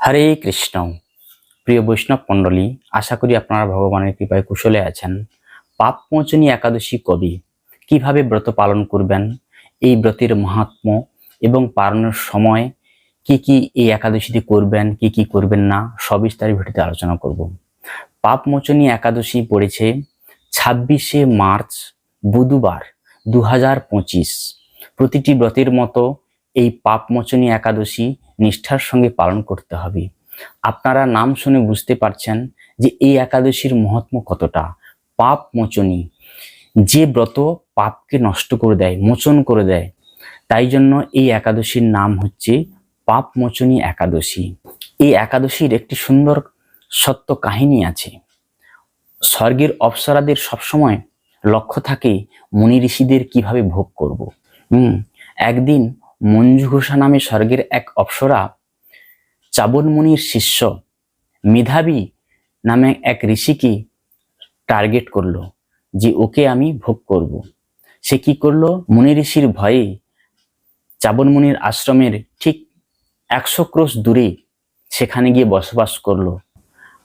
হরে কৃষ্ণ। প্রিয় বৈষ্ণব মণ্ডলী, আশা করি আপনারা ভগবানের কৃপায় কুশলে আছেন। পাপ মোচনী একাদশী কবি? কীভাবে ব্রত পালন করবেন? এই ব্রতের মাহাত্ম এবং পালনের সময় কি কি এই একাদশীতে করবেন, কি কি করবেন না, সবিস্তারে ভিডিওতে আলোচনা করব। পাপ মোচনী একাদশী পড়েছে ছাব্বিশে মার্চ, বুধবার দু প্রতিটি ব্রতের মতো এই পাপমোচনী একাদশী নিষ্ঠার সঙ্গে পালন করতে হবে। আপনারা নাম শুনে বুঝতে পারছেন যে এই একাদশীর মহাত্ম কতটা। পাপ মোচনী যে ব্রত পাপকে নষ্ট করে দেয়, মোচন করে দেয়, তাই জন্য এই একাদশীর নাম হচ্ছে পাপ মোচনী একাদশী। এই একাদশীর একটি সুন্দর সত্য কাহিনী আছে। স্বর্গের অপ্সরাদের সবসময় লক্ষ্য থাকে মুনি ঋষিদের কীভাবে ভোগ করব। হুম, একদিন মঞ্জু ঘোষা নামে স্বর্গের এক অপ্সরা, চাবন মুনির শিষ্য, মেধাবী নামে এক ঋষিকে টার্গেট করল, যে ওকে আমি ভোগ করব। সে কি করল? মুনি ঋষির ভয়ে চাবন মুনির আশ্রমের ঠিক একশো ক্রোশ দূরে সেখানে গিয়ে বসবাস করল।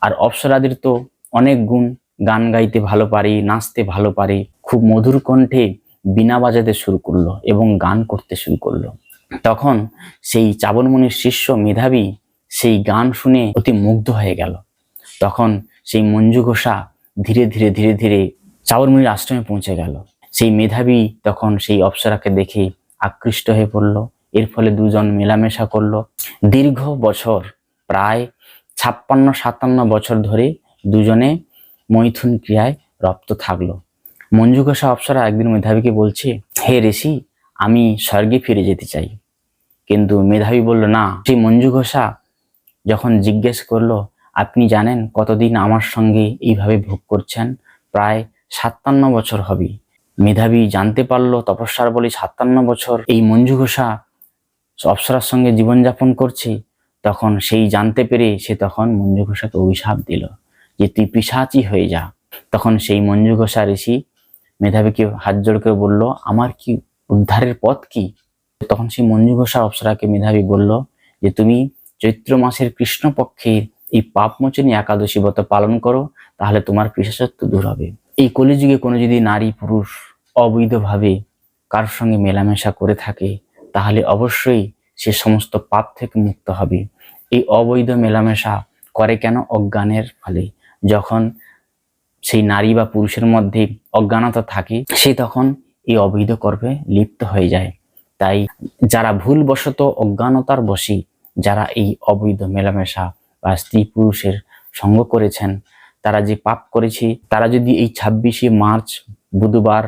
আর অপ্সরাদের তো অনেক গুণ গান গাইতে ভালো পারে, নাচতে ভালো পারে, খুব মধুর কণ্ঠে বিনা বাজাতে শুরু করল এবং গান করতে শুরু করল। তখন সেই চাবনমণির শিষ্য মেধাবী সেই গান শুনে অতি মুগ্ধ হয়ে গেল। তখন সেই মঞ্জু ঘোষা ধীরে ধীরে ধীরে ধীরে চাবনমণির আশ্রমে পৌঁছে গেল। সেই মেধাবী তখন সেই অপ্সরাকে দেখে আকৃষ্ট হয়ে পড়ল। এর ফলে দুজন মেলামেশা করল। দীর্ঘ বছর, প্রায় ছাপ্পান্ন, সাতান্ন বছর ধরে দুজনে মৈথুন ক্রিয়ায় রপ্ত থাকল। মঞ্জু ঘোষা অপ্সরা একদিন মেধাবীকে বলছে, হে ঋষি আমি স্বর্গে ফিরে যেতে চাই। কিন্তু মেধাবী বলল, না। সেই মঞ্জু ঘোষা যখন জিজ্ঞেস করল, আপনি জানেন কতদিন আমার সঙ্গে এইভাবে ভোগ করছেন? প্রায় সাতান্ন বছর হবে। মেধাবী জানতে পারল, তপস্যার বলে সাতান্ন বছর এই মঞ্জু ঘোষা অপ্সরার সঙ্গে জীবনযাপন করছে। তখন সেই জানতে পেরে সে তখন মঞ্জু ঘোষাকে অভিশাপ দিল যে, তুই পিসাচি হয়ে যা। তখন সেই মঞ্জু ঘোষা ঋষি মেধাবীকে হাত জোড় করে বলল, আমার কি উদ্ধারের পথ কি? তখন সেই মঞ্জু ঘোষা অপ্সরাকে মেধাবী বলল যে, তুমি চৈত্র মাসের কৃষ্ণপক্ষের এই পাপমোচনী একাদশী ব্রত পালন করো, তাহলে তোমার পিসাচত্ব দূর হবে। এই কলিযুগে কোনো যদি নারী পুরুষ অবৈধভাবে কারোর সঙ্গে মেলামেশা করে থাকে, তাহলে অবশ্যই সে সমস্ত পাপ থেকে মুক্ত হবে। এই অবৈধ মেলামেশা করে কেন অজ্ঞানের ফলে? যখন সেই নারী বা পুরুষের মধ্যে অজ্ঞানতা থাকে, সে তখন এই অবৈধ কর্মে লিপ্ত হয়ে যায়। তাই যারা ভুলবশত অজ্ঞানতার বশী, যারা এই অবৈধ মেলামেশা বা স্ত্রী পুরুষের সঙ্গ করেছেন, তারা যে পাপ করেছে, তারা যদি এই ছাব্বিশে মার্চ বুধবার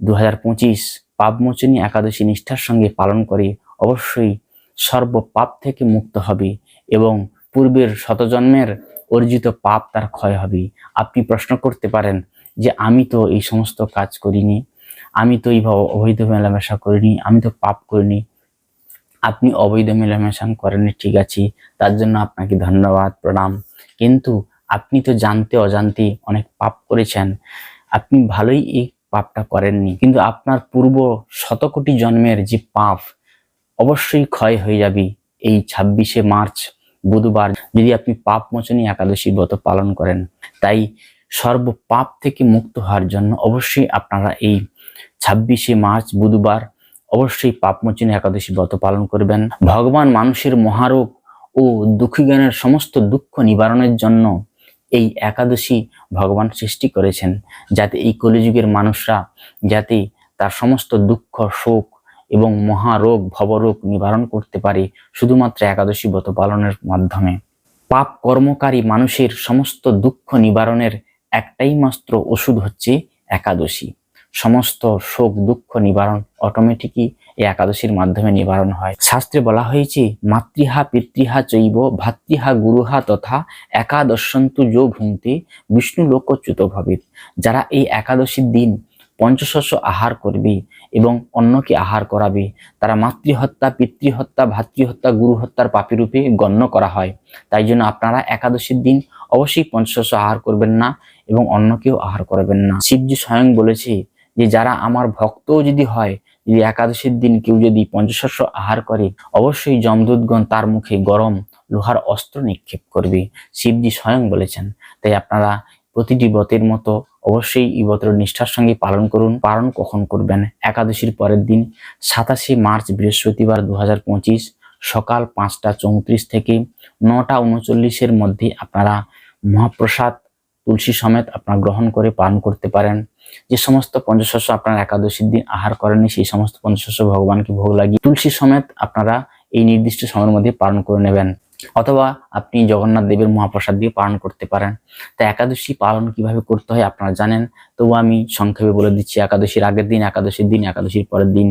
দু হাজার পঁচিশ পাপমোচনী একাদশী নিষ্ঠার সঙ্গে পালন করে অবশ্যই সর্ব পাপ থেকে মুক্ত হবে এবং পূর্বের শতজন্মের অর্জিত পাপ তার ক্ষয় হবে। আপনি প্রশ্ন করতে পারেন যে, আমি তো এই সমস্ত কাজ করিনি। আমি তো এইভাবে অবৈধ মেলামেশা করিনি, আমি তো পাপ করিনি। আপনি অবৈধ মেলামেশা করেননি, ঠিক আছে, তার জন্য আপনাকে ধন্যবাদ, প্রণাম। কিন্তু আপনি তো জানতে অজান্তে অনেক পাপ করেছেন। আপনি ভালোই এই পাপটা করেননি। কিন্তু আপনার পূর্ব শতকোটি জন্মের যে পাপ, অবশ্যই ক্ষয় হয়ে যাবে এই ছাব্বিশে মার্চ, বুধবার, যদি আপনি পাপ মোচনী একাদশী ব্রত পালন করেন। তাই সর্ব পাপ থেকে মুক্ত হওয়ার জন্য অবশ্যই আপনারা এই ছাব্বিশে মার্চ বুধবার অবশ্যই পাপমোচনী একাদশী ব্রত পালন করবেন। ভগবান মানুষের মহারোগ ও দুঃখীগণের সমস্ত দুঃখ নিবারণের জন্য এই একাদশী ভগবান সৃষ্টি করেছেন, যাতে এই কলিযুগের মানুষরা যাতে তার সমস্ত দুঃখ, শোক এবং মহারোগ, ভবরোগ নিবারণ করতে পারে শুধুমাত্র একাদশী ব্রত পালনের মাধ্যমে। পাপ কর্মকারী মানুষের সমস্ত দুঃখ নিবারণের একটাই মাত্র ওষুধ হচ্ছে একাদশী। সমস্ত শোক, দুঃখ নিবারণ অটোমেটিকই এই একাদশীর মাধ্যমে নিবারণ হয়। শাস্ত্রে বলা হয়েছে, মাতৃহা পিতৃহা চৈব, ভাতৃহা গুরুহা তথা একাদশন্তু যো ভুংতে বিষ্ণু লোকচ্যুত ভবে যারা এই একাদশীর দিন পঞ্চশস্য আহার করবে এবং অন্যকে আহার করাবে, তারা মাতৃহত্যা, পিতৃহত্যা, ভাতৃহত্যা গুরু হত্যার পাপী রূপে গণ্য করা হয়। তাই জন্য আপনারা একাদশীর দিন অবশ্যই পঞ্চশস্য আহার করবেন না এবং অন্যকেও আহার করবেন না। শিবজি স্বয়ং বলেছে যে যারা আমার ভক্তও যদি হয়, যদি একাদশীর দিন কেউ যদি পঞ্চশস্য আহার করে, অবশ্যই যমদূতগণ তার মুখে গরম লোহার অস্ত্র নিক্ষেপ করবে, শিবজি স্বয়ং বলেছেন। তাই আপনারা প্রতিটি ব্রতের মতো অবশ্যই এই ব্রত নিষ্ঠার সঙ্গে পালন করুন, পালন কখন করবেন? একাদশীর পরের দিন, সাতাশে মার্চ বৃহস্পতিবার দু হাজার পঁচিশ, সকাল পাঁচটা চৌত্রিশ থেকে নটা উনচল্লিশের মধ্যে আপনারা মহাপ্রসাদ তুলসী সমেত আপনারা গ্রহণ করে পালন করতে পারেন। যে সমস্ত পঞ্চশস্য আপনারা একাদশীর দিন আহার করেননি, সেই সমস্ত পঞ্চশস্য ভগবানকে ভোগ লাগিয়ে তুলসী সমেত আপনারা এই নির্দিষ্ট সময়ের মধ্যে পালন করে নেবেন। অথবা আপনি জগন্নাথ দেবের মহাপ্রসাদ দিয়ে পালন করতে পারেন। তা একাদশী পালন কীভাবে করতে হয় আপনারা জানেন? তবু আমি সংক্ষেপে বলে দিচ্ছি, একাদশীর আগের দিন, একাদশীর দিন, একাদশীর পরের দিন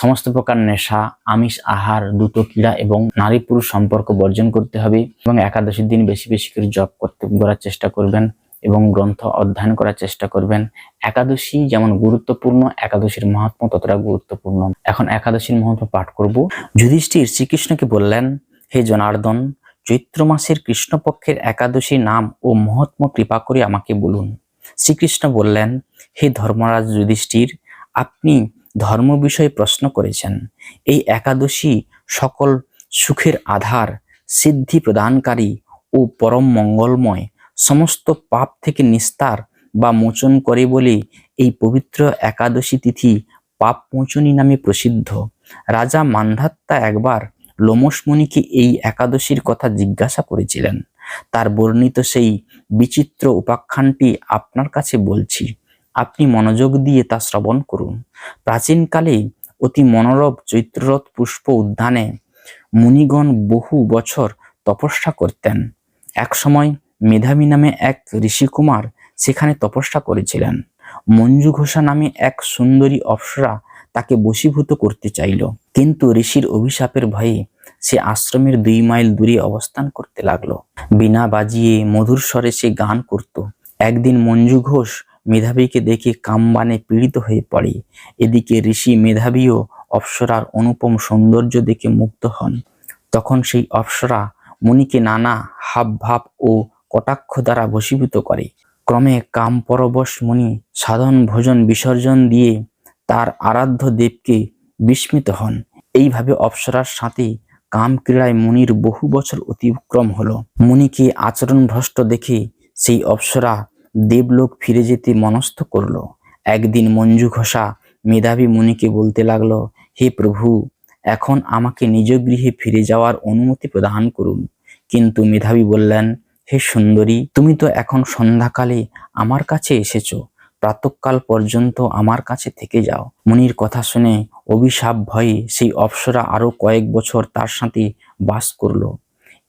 সমস্ত প্রকার নেশা, আমিষ, আহার দ্রুত ক্রীড়া এবং নারী পুরুষ সম্পর্ক বর্জন করতে হবে এবং একাদশীর দিন বেশি বেশি করে জপ করতে করার চেষ্টা করবেন। এবং গ্রন্থ অধ্যয়ন করার চেষ্টা করবেন। একাদশী যেমন গুরুত্বপূর্ণ, একাদশীর মহাত্ম ততটা গুরুত্বপূর্ণ। এখন একাদশীর মহাত্ম পাঠ করব। যুধিষ্ঠির শ্রীকৃষ্ণকে বললেন, হে জনার্দন, চৈত্র মাসের কৃষ্ণপক্ষের একাদশী নাম ও মহাত্ম কৃপা করে আমাকে বলুন। শ্রীকৃষ্ণ বললেন, হে ধর্মরাজ যুধিষ্ঠির, আপনি ধর্ম বিষয়ে প্রশ্ন করেছেন। এই একাদশী সকল সুখের আধার, সিদ্ধি প্রদানকারী ও পরম মঙ্গলময় সমস্ত পাপ থেকে নিস্তার বা মোচন করে বলে এই পবিত্র একাদশী তিথি পাপ মোচনী নামে প্রসিদ্ধ। রাজা মান্ধাত্তা একবার লোমসমণিকে এই একাদশীর কথা জিজ্ঞাসা করেছিলেন। তার বর্ণিত সেই বিচিত্র উপাখ্যানটি আপনার কাছে বলছি। আপনি মনোযোগ দিয়ে তা শ্রবণ করুন। প্রাচীনকালে অতি মনোরব চৈত্ররথ পুষ্প উদ্যানে মুনিগণ বহু বছর তপস্যা করতেন। একসময় মেধাবী নামে এক ঋষিকুমার সেখানে তপস্যা করেছিলেন। মঞ্জু ঘোষা নামে এক সুন্দরী অপ্সরা তাকে বশীভূত করতে চাইল। কিন্তু ঋষির অভিশাপের ভয়ে সে আশ্রমের দুই মাইল দূরে অবস্থান করতে লাগল। বিনা বাজিয়ে মধুর স্বরে সে গান করত। একদিন মঞ্জু ঘোষ মেধাবীকে দেখে কামবানে পীড়িত হয়ে পড়ে। এদিকে ঋষি মেধাবীও অপ্সরার অনুপম সৌন্দর্য দেখে মুগ্ধ হন। তখন সেই অপ্সরা মুনিকে নানা হাব ভাব ও কটাক্ষ দ্বারা বশীভূত করে। ক্রমে কাম পরবশ মুনি সাধন ভোজন বিসর্জন দিয়ে তার আরাধ্য দেবকে বিস্মিত হন। এইভাবে অপ্সরার সাথে কাম ক্রীড়ায় মুনির বহু বছর অতিক্রম হলো। মুনিকে আচরণ ভ্রষ্ট দেখে সেই অপ্সরা দেবলোক ফিরে যেতে মনস্থ করল। একদিন মঞ্জু ঘোষা মেধাবী মুনিকে বলতে লাগল, হে প্রভু, এখন আমাকে নিজ গৃহে ফিরে যাওয়ার অনুমতি প্রদান করুন। কিন্তু মেধাবী বললেন হে সুন্দরী, তুমি তো এখন সন্ধ্যাকালে আমার কাছে এসেছ। প্রাতকাল পর্যন্ত আমার কাছে থেকে যাও। মুনির কথা শুনে অভিশাপ ভয়ে সেই অপ্সরা আরও কয়েক বছর তার সাথে বাস করল।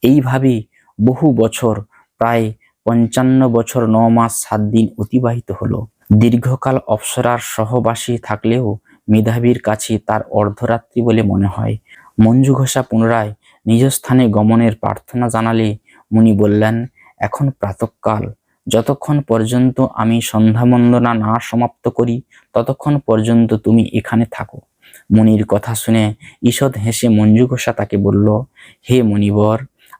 এইভাবে বহু বছর, প্রায় পঞ্চান্ন বছর, ন মাস, সাত দিন অতিবাহিত হলো। দীর্ঘকাল অপ্সরার সহবাসী থাকলেও মেধাবীর কাছে তার অর্ধরাত্রি বলে মনে হয়। মঞ্জু ঘোষা পুনরায় নিজ স্থানে গমনের প্রার্থনা জানালে মুনি বললেন, এখন প্রাতকাল। যতক্ষণ পর্যন্ত আমি সন্ধ্যা বন্দনা না সমাপ্ত করি, ততক্ষণ পর্যন্ত তুমি এখানে থাকো। মুনির কথা শুনে ঈষৎ হেসে মঞ্জু ঘোষা তাকে বলল, হে মণিবর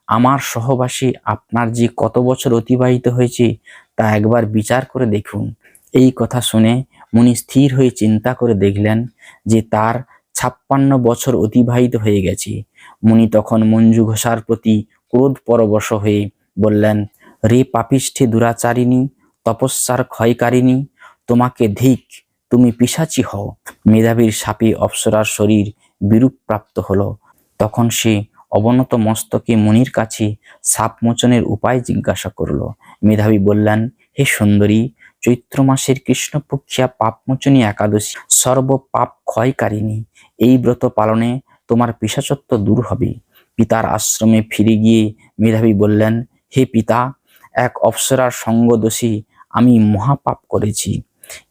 আমার সহবাসী আপনার যে কত বছর অতিবাহিত হয়েছে, তা একবার বিচার করে দেখুন। এই কথা শুনে মুনি স্থির হয়ে চিন্তা করে দেখলেন যে তার ছাপ্পান্ন বছর অতিবাহিত হয়ে গেছে। মুনি তখন মঞ্জু ঘোষার প্রতি ক্রোধ পরবশ হয়ে বললেন, রে পাপিষ্ঠে দুরাচারিণী, তপস্যার ক্ষয়কারিণী, তোমাকে ধিক, তুমি পিসাচি হও। মেধাবীর সাপে অপ্সরার শরীর বিরূপ প্রাপ্ত হলো। তখন সে অবনত মস্তকে মুনির কাছে সাপ মোচনের উপায় জিজ্ঞাসা করল। মেধাবী বললেন, হে সুন্দরী, চৈত্র মাসের কৃষ্ণপক্ষিয়া পাপমোচনী একাদশী সর্ব পাপ ক্ষয়কারিণী, এই ব্রত পালনে তোমার পিসাচত্ব দূর হবে। পিতার আশ্রমে ফিরে গিয়ে মেধাবী বললেন, হে পিতা, এক অপ্সরার সঙ্গদোষী আমি মহাপাপ করেছি।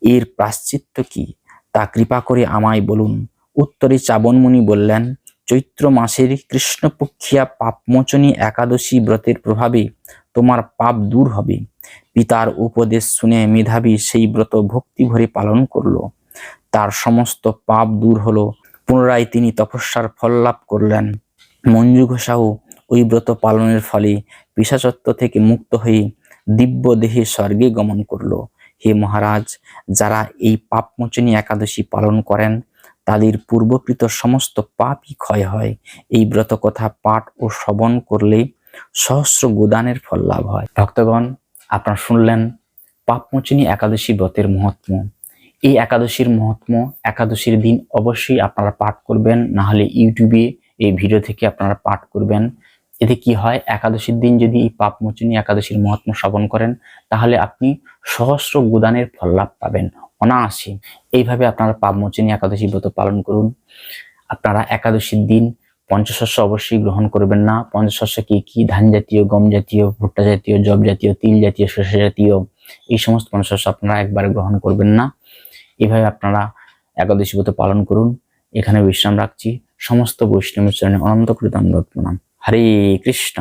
এর প্রাশ্চিত্য কি? তা কৃপা করে আমায় বলুন। উত্তরে চাবনমুনি বললেন, চৈত্র মাসের কৃষ্ণপক্ষিয়া পাপমোচনী একাদশী ব্রতের প্রভাবে তোমার পাপ দূর হবে। পিতার উপদেশ শুনে মেধাবী সেই ব্রত ভক্তি ভরে পালন করল। তার সমস্ত পাপ দূর হলো। পুনরায় তিনি তপস্যার ফল লাভ করলেন। মঞ্জু ঘোষাও ওই ব্রত পালনের ফলে পিসাচত্ব থেকে মুক্ত হয়ে দিব্য দেহে স্বর্গে গমন করল। হে মহারাজ, যারা এই পাপমোচনী একাদশী পালন করেন, তাদের পূর্বকৃত সমস্ত পাপই ক্ষয় হয়। এই ব্রত কথা পাঠ ও শ্রবণ করলে সহস্র গোদানের ফল লাভ হয়। ভক্তগণ, আপনারা শুনলেন পাপমোচনী একাদশী ব্রতের মহাত্ম। এই একাদশীর মহাত্ম একাদশীর দিন অবশ্যই আপনারা পাঠ করবেন না হলে ইউটিউবে এই ভিডিও থেকে আপনারা পাঠ করবেন। এতে কি হয়? একাদশীর দিন যদি এই পাপ পাপমোচনী একাদশীর মহাত্ম শ্রবণ করেন, তাহলে আপনি সহস্র গোদানের ফল লাভ পাবেন অনায়াসে। এইভাবে আপনারা পাপ পাপমোচনী একাদশী ব্রত পালন করুন। আপনারা একাদশীর দিন পঞ্চশস্য অবশ্যই গ্রহণ করবেন না। পঞ্চশস্য কি কি? ধান জাতীয়, গম জাতীয়, ভুট্টা জাতীয় জব জাতীয়, তিল জাতীয় শস্য জাতীয়, এই সমস্ত পঞ্চশস্য আপনারা একবারে গ্রহণ করবেন না। এভাবে আপনারা একাদশী ব্রত পালন করুন। এখানে বিশ্রাম রাখছি। সমস্ত বৈষ্ণবের চরণে অনন্ত কৃতাঙ্গ প্রণাম হরে কৃষ্ণ।